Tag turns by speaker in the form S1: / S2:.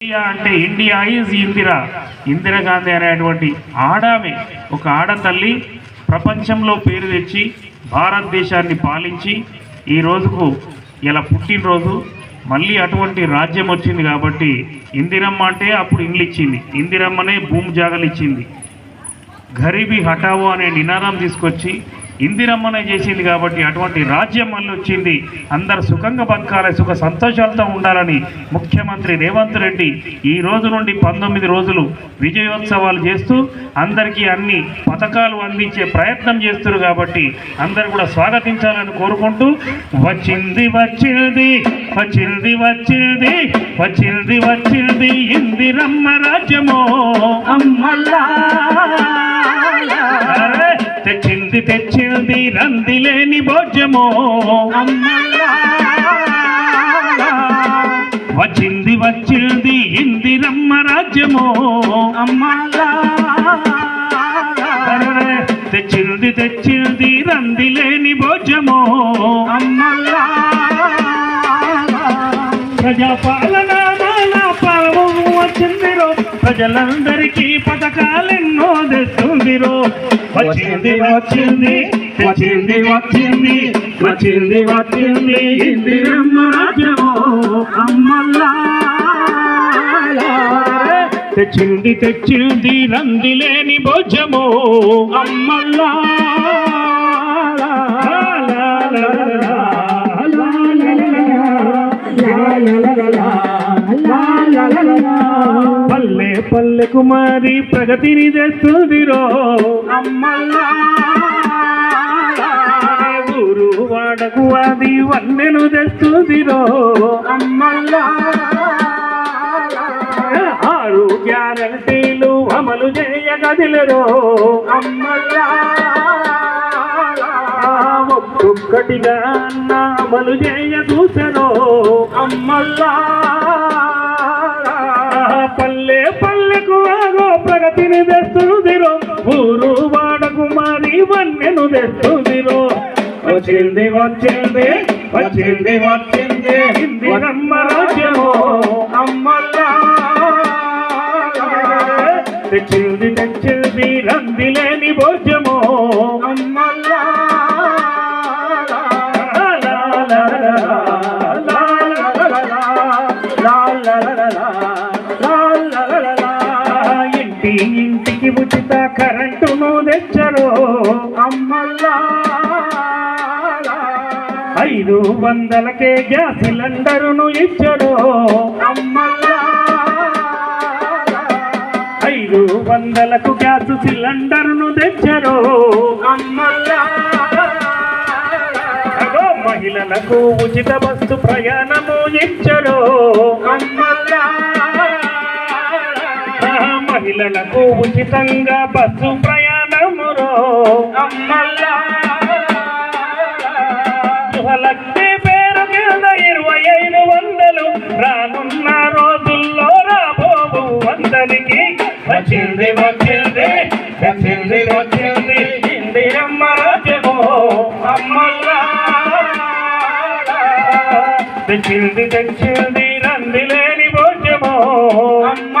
S1: India అంటే India is Indira. Indira Gandhi అనేటువంటి ఆడామే. ఒక ఆడతల్లి ప్రపంచంలో పేరు తెచ్చి భారతదేశాన్ని పాలించి ఈ రోజుకు ఇలా పుట్టినరోజు మళ్ళీ అటువంటి రాజ్యం వచ్చింది కాబట్టి ఇందిరమ్మ అంటే అప్పుడు ఇండ్లు ఇచ్చింది. ఇందిరమ్మనే భూమి జాగలు ఇచ్చింది. గరీబీ హఠావో అనే నినాదం తీసుకొచ్చి ఇందిరమ్మనే చేసింది కాబట్టి అటువంటి రాజ్యం మళ్ళీ వచ్చింది. అందరు సుఖంగా బతకాలి సుఖ సంతోషాలతో ఉండాలని ముఖ్యమంత్రి రేవంత్ రెడ్డి ఈ రోజు నుండి పంతొమ్మిది రోజులు విజయోత్సవాలు చేస్తూ అందరికీ అన్ని పథకాలు అందించే ప్రయత్నం చేస్తున్నారు కాబట్టి అందరు కూడా స్వాగతించాలని కోరుకుంటూ వచ్చింది వచ్చింది వచ్చింది వచ్చింది వచ్చింది వచ్చింది ఇందిరమ్మ రాజ్యమో అమ్మల్లా. తెచ్చింది రందిలేని భోజ్యమో. వచ్చింది వచ్చింది ఇందిరమ్మ రాజ్యమో. తెచ్చింది తెచ్చింది రందిలేని భోజ్యమో. ప్రజాపాలన నానా పాలన వచ్చిందిరో. ప్రజలందరికీ పథకాలెన్నో వచ్చింది వచ్చింది వచ్చింది వచ్చింది వచ్చింది వచ్చింది. ఇందిరమ్మ రాజ్యమో అమ్మల్లా. తెచ్చింది తెచ్చింది రందిలేని భోజమో. అమ్మల్లా. పల్లె పల్లె కుమారి ప్రగతిని తెస్తుందిరో అమ్మల్లా ఊరు వాడకు అది వన్నెను తెస్తుందిరో అమ్మల్లా ఆరు గ్యారంటీలు అమలు చేయగదిలరో అమ్మల్లా ఒక్కొక్కటిగా అన్న అమలు చేయ చూసరో అమ్మల్లా మరి వన్నెను తెస్తుందిరో. వచ్చింది వచ్చింది వచ్చింది వచ్చింది. ఇందిరమ్మ రాజ్యమో అమ్మల్లా తెచ్చింది తెచ్చింది రందిలేని భోజమో అమ్మల్లా ఇంటి ఇంటికి ఉచిత తెచ్చరు అమ్మల్లా ఐదు వందలకే గ్యాస్ సిలిండరును ఇచ్చరు అమ్మల్లా ఐదు వందలకు గ్యాస్ సిలిండర్ను తెచ్చరు అమ్మల్లా మహిళలకు ఉచిత బస్సు ప్రయాణము ఇచ్చరు అమ్మల్లా మహిళలకు ఉచితంగా బస్సు ప్రయాణమురో అమ్మల్లా. గృహలక్ష్మి పేరు కింద ఇరవై ఐదు వందలు రానున్న రోజుల్లో రాబోబు వందనికి వచ్చింది వచ్చింది వచ్చింది వచ్చింది ఇందిరమ్మ రాజ్యమో. అమ్మల్లా. తెచ్చింది తెచ్చింది రంది లేని భోజమో అమ్మ